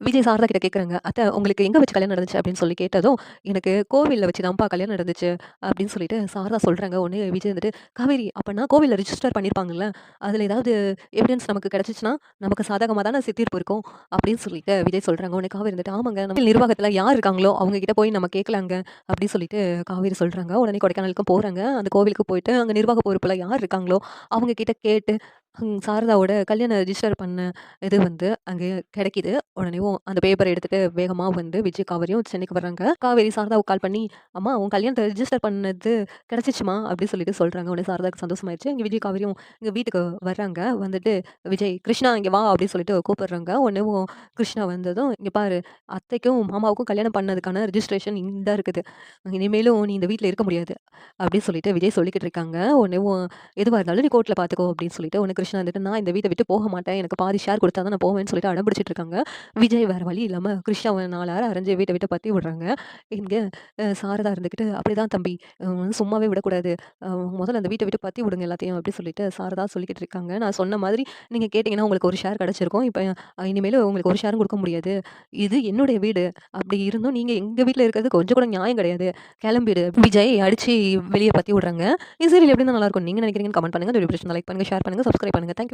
விஜய் சாரதா கிட்ட கேட்குறாங்க, அத்தை உங்களுக்கு எங்கே வச்சு கல்யாணம் நடந்துச்சு?" அப்படின்னு சொல்லி கேட்டதும், "எனக்கு கோவிலில் வச்சு தான்ப்பா கல்யாணம் நடந்துச்சு." அப்படின்னு சொல்லிட்டு சாரதா சொல்கிறாங்க ஒன்று விஜய் வந்துட்டு, "காவேரி அப்பன்னா கோவிலில் ரிஜிஸ்டர் பண்ணியிருப்பாங்கல்ல, அதில் ஏதாவது எவிடன்ஸ் நமக்கு கிடைச்சுச்சுன்னா, நமக்கு சாதகமாக தானே சித்திருப்பு இருக்கும்." அப்படின்னு சொல்லிட்டு விஜய் சொல்கிறாங்க உனக்கு காவேரி வந்துட்டு, "ஆமாங்க நம்ம நிர்வாகத்தில் யார் இருக்காங்களோ, அவங்ககிட்ட போய் நம்ம கேட்கலாங்க." அப்படின்னு சொல்லிட்டு காவேரி சொல்கிறாங்க உடனே கொடைக்கானலுக்கும் போகிறாங்க அந்த கோவிலுக்கு போயிட்டு, அங்கே நிர்வாக பொறுப்பில் யார் இருக்காங்களோ, அவங்க கிட்ட கேட்டு சாரதாவோட கல்யாணம் ரிஜிஸ்டர் பண்ண இது வந்து அங்கே கிடைக்குது. உடனேவும் அந்த பேப்பரை எடுத்துட்டு வேகமாக வந்து விஜய், காவேரியும் சென்னைக்கு வர்றாங்க. காவேரி சாரதாவுக்கு கால் பண்ணி, "அம்மா உன் கல்யாணத்தை ரிஜிஸ்டர் பண்ணது கிடைச்சிச்சும்மா." அப்படின்னு சொல்லிட்டு சொல்கிறாங்க உடனே சாரதாவுக்கு சந்தோஷமாயிருச்சு. இங்கே விஜய், காவேரியும் இங்கே வீட்டுக்கு வர்றாங்க. வந்துட்டு விஜய், "கிருஷ்ணா இங்கே வா." அப்படின்னு சொல்லிட்டு கூப்பிடுறாங்க. உடனேவும் கிருஷ்ணா வந்ததும், இங்கே பாரு அத்தைக்கும், மாமாவுக்கும் கல்யாணம் பண்ணதுக்கான ரிஜிஸ்ட்ரேஷன் இங்கே இருக்குது. இனிமேலும் நீ இந்த வீட்டில் இருக்க முடியாது." அப்படின்னு சொல்லிட்டு விஜய் சொல்லிக்கிட்டு இருக்காங்க. உடனேவும், எதுவாக இருந்தாலும் நீ கோர்ட்டில் பார்த்துக்கோ." அப்படின்னு சொல்லிட்டு உடனே கிருஷ்ணா வந்துட்டு, "நான் இந்த வீட்டை விட்டு போக மாட்டேன். எனக்கு பாதி ஷேர் கொடுத்தா தான் நான் போவேன்னு" சொல்லிட்டு அடம்பிடிச்சிட்டு இருக்காங்க. விஜய் வேற வழி இல்லாம கிருஷ்ணாவ நாலாயிர அரைஞ்சு வீட்டை விட்டு பற்றி விடுறாங்க. இங்கே அ சாரதா அப்படி "அப்படிதான் தம்பி. வந்து சும்மாவே விடக்கூடாது. முதல்ல அந்த வீட்டை விட்டு பற்றி விடுங்க எல்லாத்தையும்." அப்படி சொல்லிட்டு சாரதா சொல்லிக்கிட்டு இருக்காங்க. "நான் சொன்ன மாதிரி நீங்கள் கேட்டிங்கன்னா உங்களுக்கு ஒரு ஷேர் கிடச்சிருக்கும் இப்போ இனிமேல் உங்களுக்கு ஒரு ஷேரும் கொடுக்க முடியாது. இது என்னுடைய வீடு. அப்படி இருந்தும் நீங்கள் எங்கள் வீட்டில் இருக்கிறது கொஞ்சம் கூட நியாயம் கிடையாது. கிளம்பிடு." விஜய் அடித்து வெளியே பத்தி விடுறாங்க. இந்த சரி எப்படி இருந்தா நல்லாருக்கும்னு நீங்க நினைக்கிறீங்கன்னு கமெண்ட் பண்ணுங்கள் வீடியோ லைக் பண்ணுங்கள் ஷேர் பண்ணுங்கள் சப்ஸ்கிரைப் பண்ணுங்க. Thank you.